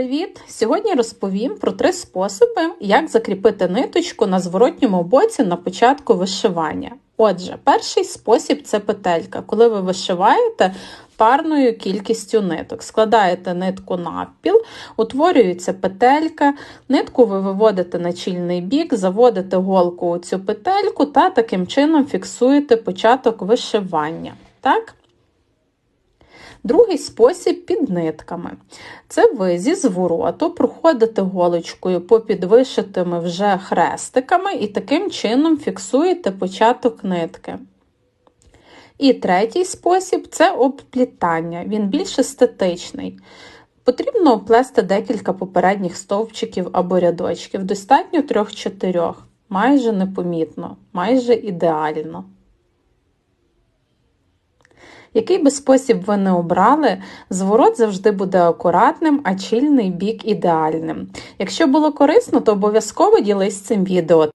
Привіт! Сьогодні розповім про три способи, як закріпити ниточку на зворотньому боці на початку вишивання. Отже, перший спосіб це петелька. Коли ви вишиваєте парною кількістю ниток, складаєте нитку навпіл, утворюється петелька, нитку ви виводите на чільний бік, заводите голку у цю петельку та таким чином фіксуєте початок вишивання. Так? Другий спосіб під нитками. Це ви зі звороту проходите голочкою по підвишитими вже хрестиками і таким чином фіксуєте початок нитки. І третій спосіб це обплітання. Він більш естетичний. Потрібно оплести декілька попередніх стовпчиків або рядочків, достатньо 3-4, майже непомітно, майже ідеально. Який би спосіб ви не обрали, зворот завжди буде акуратним, а чільний бік ідеальним. Якщо було корисно, то обов'язково ділись цим відео.